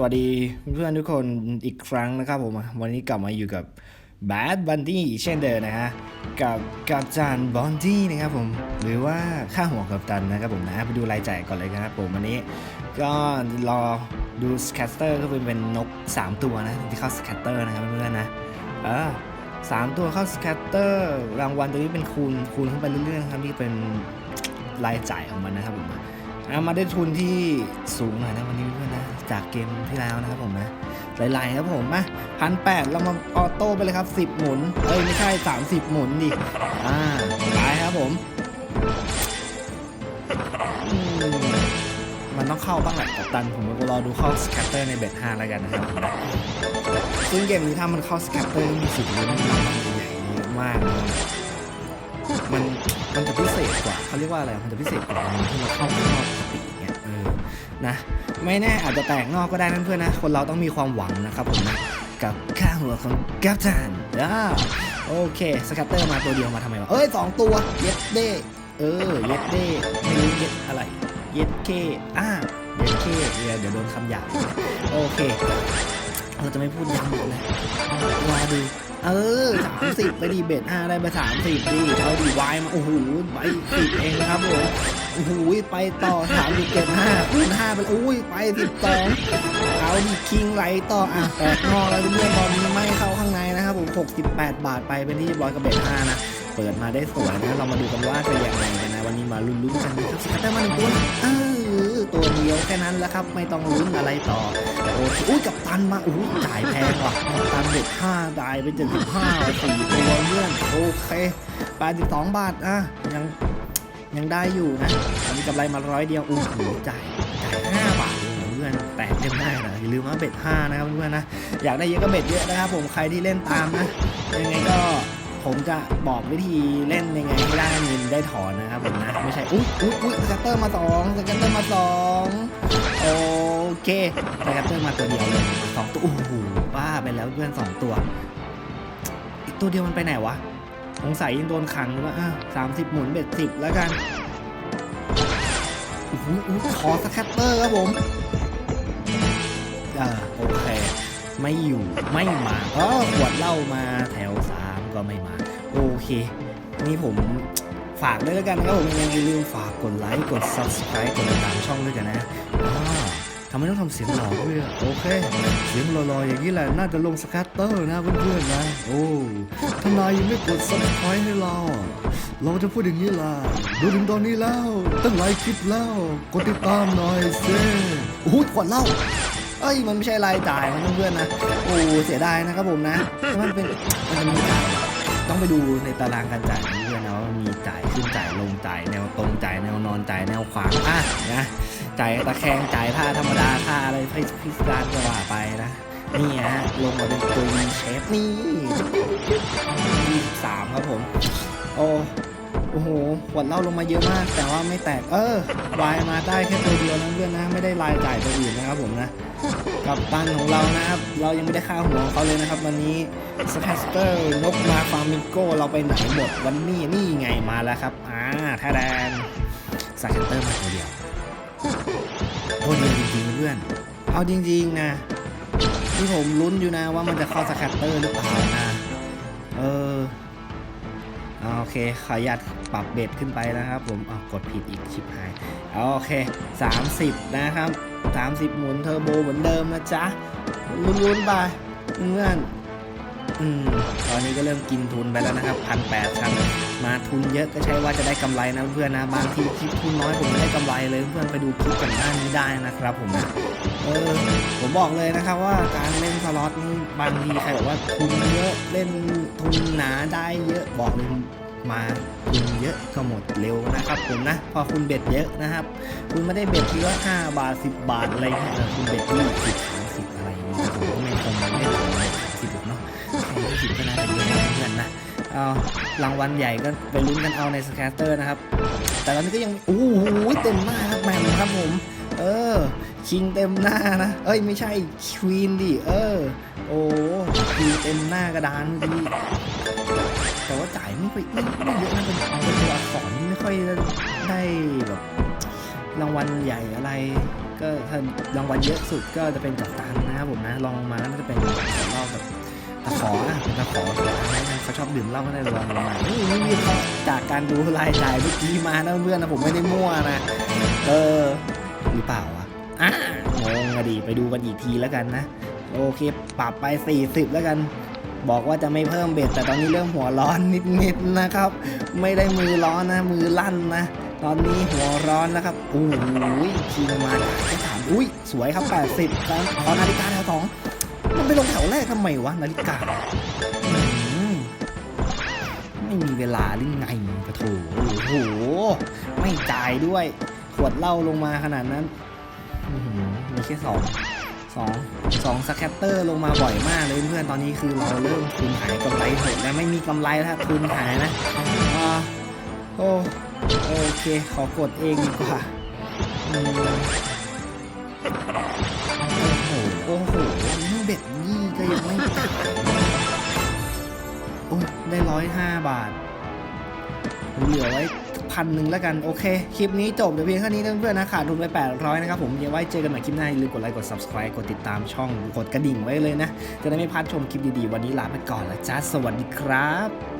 สวัสดีเพื่อนทุกคนอีกครั้งนะครับผมวันนี้กลับมาอยู่กับ Bad Bunny เช่นเดิมนะฮะกับกับจานบอนดี้นะครับผมหรือว่าค่าหัวกับตันนะครับผมนะไปดูรายจ่ายก่อนเลยนะครับผมวันนี้ก็รอดูสแคตเตอร์ก็เป็นเป็นนก 3 ตัวนะที่เข้าสแคตเตอร์นะครับเพื่อนๆนะเออสามตัวเข้าสแคตเตอร์รางวัลตัวนี้เป็นคูณคูณขึ้นไปเรื่อยๆนะครับนี่เป็นรายจ่ายของมันนะครับผม เอามาได้ทุนที่สูงหน่อยนะวันนี้เพื่อนนะ จากเกมที่แล้วนะครับผมนะหลายๆครับผมมาพันแปดเรามาออโต้ไปเลยครับสิบหมุน เอ้ย ไม่ใช่สามสิบหมุนดิอ่าไปครับผมมันต้องเข้าบ้างแหละกับตัน ผมก็รอดูเข้าสแคตเตอร์ในเบทห้าแล้วกันนะครับซึ่งเกมนี้ถ้ามันเข้าสแคตเตอร์มีสิทธิ์ลุ้นใหญ่มากเลย มันมันจะพิเศษกว่าเขาเรียกว่าอะไรมันจะพิเศษกว่าตอนที่เราเข้าข้างนอกปกติเงี้ยเออนะไม่แน่อาจจะแตกนอกก็ได้นั่นเพื่อนนะ คนเราต้องมีความหวังนะครับผมนะกับค่าหัวของกัปตันอ่าโอเคสกัตเตอร์มาตัวเดียวมาทำไมวะเอ้ยสองตัวเย็ดเด้เออเย็ดเด้ไม่รู้เย็ดอะไรเย็ดเคอ่าเย็ดเคเดี๋ยวเดี๋ยวโดนคำหยาบโอเคเราจะไม่พูดย้ำอีกเลยมาดู เออสามสิบไปดีเบ็ดห้าได้ไปสามสิบดีเอาดีวายมาโอ้โหใบสิบเองนะครับผมโอ้โหไปต่อสามดีเก็บห้าคูณห้าไปเลยอุ้ยไปสิบสองเอาดีคิงไหลต่ออะแตกงอแล้วเพื่อนตอนนี้ไม่เข้าข้างในนะครับผม68บแปดบาทไปเป็นที่ร้อยกับเบ็ดห้านะเปิดมาได้สวยนะเรามาดูกันว่าจะยังไงกันนะวันนี้มาลุ้นๆกันนะครับสกัดได้มาหนึ่งตัวเออตัวเดียวแค่นั้นแหละครับ ไม่ต้องลุ้นอะไรต่อโอเคอุ้ยกับตันมาอุ้จ่ายแพงว่ะกับตันเด็กห้าได้ไปเจ็ดสิบห้าสี่ตัวเพื่อนโอเคแปดสิบสองบาทอะยังยังได้อยู่นะอันนี้กำไรมาร้อยเดียวอู้หูจ่ายจ่ายห้าบาทเพื่อนแตกเต็มได้นะอย่าลืมว่าเบ็ดห้านะครับเพื่อนนะอยากได้เยอะก็เบ็ดเยอะนะครับผมใครที่เล่นตามนะยังไงก็ ผมจะบอกวิธีเล่นยังไงให้ได้เงินได้ถอนนะครับผมนะไม่ใช่อุ้ยอุ้ยอุ้ยสกัตเตอร์มาสองสกัตเตอร์มาสองโอเคสกัตเตอร์มาตัวเดียวเลยสองตัวโอ้โหบ้าไปแล้วเพื่อนสองตัว อีกตัวเดียวมันไปไหนวะสงสัยยังโดนขังหรือว่าอะสามสิบหมุนเบ็ดสิบแล้วกันโอ้โหขอสกัตเตอร์ครับผมอ่าโอเคไม่อยู่ไม่มาเออขวดเหล้ามาแถวสาม ก็ไม่มา โอเค นี่ผมฝากด้วยแล้วกันนะครับผมอย่าลืมฝากกดไลค์กด subscribe กดติดตามช่องด้วยกันนะทำไมต้องทำเสียงหล่อด้วยอโอเค เสียงหล่อๆอย่างนี้แหละน่าจะลงสกัตเตอร์นะเพื่อนๆนะโอ้ทนายยังไม่กด subscribe ให้เราอะเราจะพูดอย่างนี้ล่ะดูถึงตอนนี้แล้ว ตั้งหลายคลิปแล้ว กดติดตามหน่อยเซ่โอ้โหขวดเล้า เอ้ยมันไม่ใช่รายจ่ายมันเพื่อนๆนะโอ้เสียดายนะครับผมนะมันเป็นมันมีจ่ายต้องไปดูในตารางการจ่ายของเพื่อนนะว่ามีจ่ายขึ้นจ่ายลงจ่ายแนวตรงจ่ายแนวนอนจ่ายแนวขวางอะนะจ่ายตะแคงจ่ายท่าธรรมดาท่าอะไรพิสดารก็ว่าไปนะนี่ฮะลงมาเป็นตัววีเชฟนี่ยี่สามครับผมโอ้ อ้โหขวดเหล้าลงมาเยอะมาก แต่ว่าไม่แตก เออวายมาได้แค่ตัวเดียวนะเพื่อนนะ ไม่ได้รายจ่ายตัวอื่นนะครับผมนะ กับตันของเรานะครับ เรายังไม่ได้ค่าหัวของเขาเลยนะครับ วันนี้สแคสเตอร์นกมาฟาร์มิงโกเราไปไหนหมดวันนี้นี่ไงมาแล้วครับ อ่าท่าแดนสแคสเตอร์มาตัวเดียวตัวเดียวจริงๆเพื่อน เอาจริงๆนะที่ผมลุ้นอยู่นะว่ามันจะเข้าสแคตเตอร์หรือเปล่านะ เออ โอเคขออนุญาตปรับเบ็ดขึ้นไปนะครับ ผมอ่ากดผิดอีกชิบหายเอาโอเค 30 นะครับ 30 หมุนเทอร์โบเหมือนเดิมนะจ๊ะลุ้นๆไปเพื่อนอืมตอนนี้ก็เริ่มกินทุนไปแล้วนะครับพันแปดชั้นมาทุนเยอะก็ใช่ว่าจะได้กำไรนะเพื่อนนะบางทีคลิปทุนน้อยผมไม่ได้กำไรเลยเพื่อนไปดูคลิปก่อนหน้านี้ได้นะครับ ผมนะเออผมบอกเลยนะครับว่าการเล่นสล็อตนี่บางทีใครบอกว่าทุนเยอะเล่นทุนหนาได้เยอะบอกเลย มาทุนเยอะก็หมดเร็วนะครับผมนะ พอคุณเบ็ดเยอะนะครับ คุณไม่ได้เบ็ดทีละห้าบาทสิบบาทอะไรเงี้ยนะคุณเบ็ดยี่สิบสามสิบอะไรอย่างเงี้ยผมก็ไม่คงไม่ได้ถึงเลยสิบหรอกเนาะแค่สิบก็น่าจะเยอะนะเพื่อนนะเอารางวัลใหญ่ก็ไปลุ้นกันเอาในสแคตเตอร์นะครับ แต่ตอนนี้ก็ยังโอ้โหเต็มหน้าครับแมมครับผม เออคิงเต็มหน้านะเอ้ยไม่ใช่ควีนดิเออ โอ้คิงเต็มหน้ากระดานเมื่อกี้ แต่ว่าจ่ายไม่ค่อยไม่ไม่เยอะนะเป็นเป็นตัวอักษรไม่ค่อยได้แบบรางวัลใหญ่อะไร ก็ถ้ารางวัลเยอะสุดก็จะเป็นกับตันนะครับผมนะลองมาก็จะเป็นรอบแบบตะขออะเป็นตะขอของนะเขาชอบดื่มเหล้าก็ได้ลองมานี่นี่มีจากการดูรายจ่ายเมื่อกี้มานะเพื่อนนะผมไม่ได้มั่วนะเออหรือเปล่าวะอะงงอะดิไปดูกันอีกทีแล้วกันนะ โอเค ปรับไป 40 แล้วกัน บอกว่าจะไม่เพิ่มเบ็ดแต่ตอนนี้เริ่มหัวร้อนนิดๆนะครับ ไม่ได้มือร้อนนะ มือลั่นนะ ตอนนี้หัวร้อนแล้วครับโอ้ยชิงมาแค่ถามอุ้ยสวยครับ 80แล้วขอนนาฬิกาแถวสองมันไปลงแถวแรกทำไมวะนาฬิกาไม่มีเวลาหรือไงปะโถโอ้โหไม่จ่ายด้วย ขวดเหล้าลงมาขนาดนั้นมีแค่สอง สองสองสแคตเตอร์ลงมาบ่อยมากเลยเพื่อนตอนนี้คือเราเริ่มทุนหายกำไรหดแล้วไม่มีกำไรแล้วทุนหายนะโอ้โอเค ขอกดเองดีกว่าโอ้โหโอ้โหนี่เบ็ดยี่ก็ยังไม่โอ้ได้ร้อยห้าบาทเหลือไว้ พันหนึ่งแล้วกันโอเค คลิปนี้จบเดี๋ยวเพียงแค่นี้เพื่อนๆนะขาดทุนไป 800 นะครับผมเดี๋ยวไว้เจอกันใหม่คลิปหน้าอย่าลืมกดไลค์กด subscribe กดติดตามช่องกดกระดิ่งไว้เลยนะ จะได้ไม่พลาดชมคลิปดีๆ วันนี้ลาไปก่อนแล้วจ้าสวัสดีครับ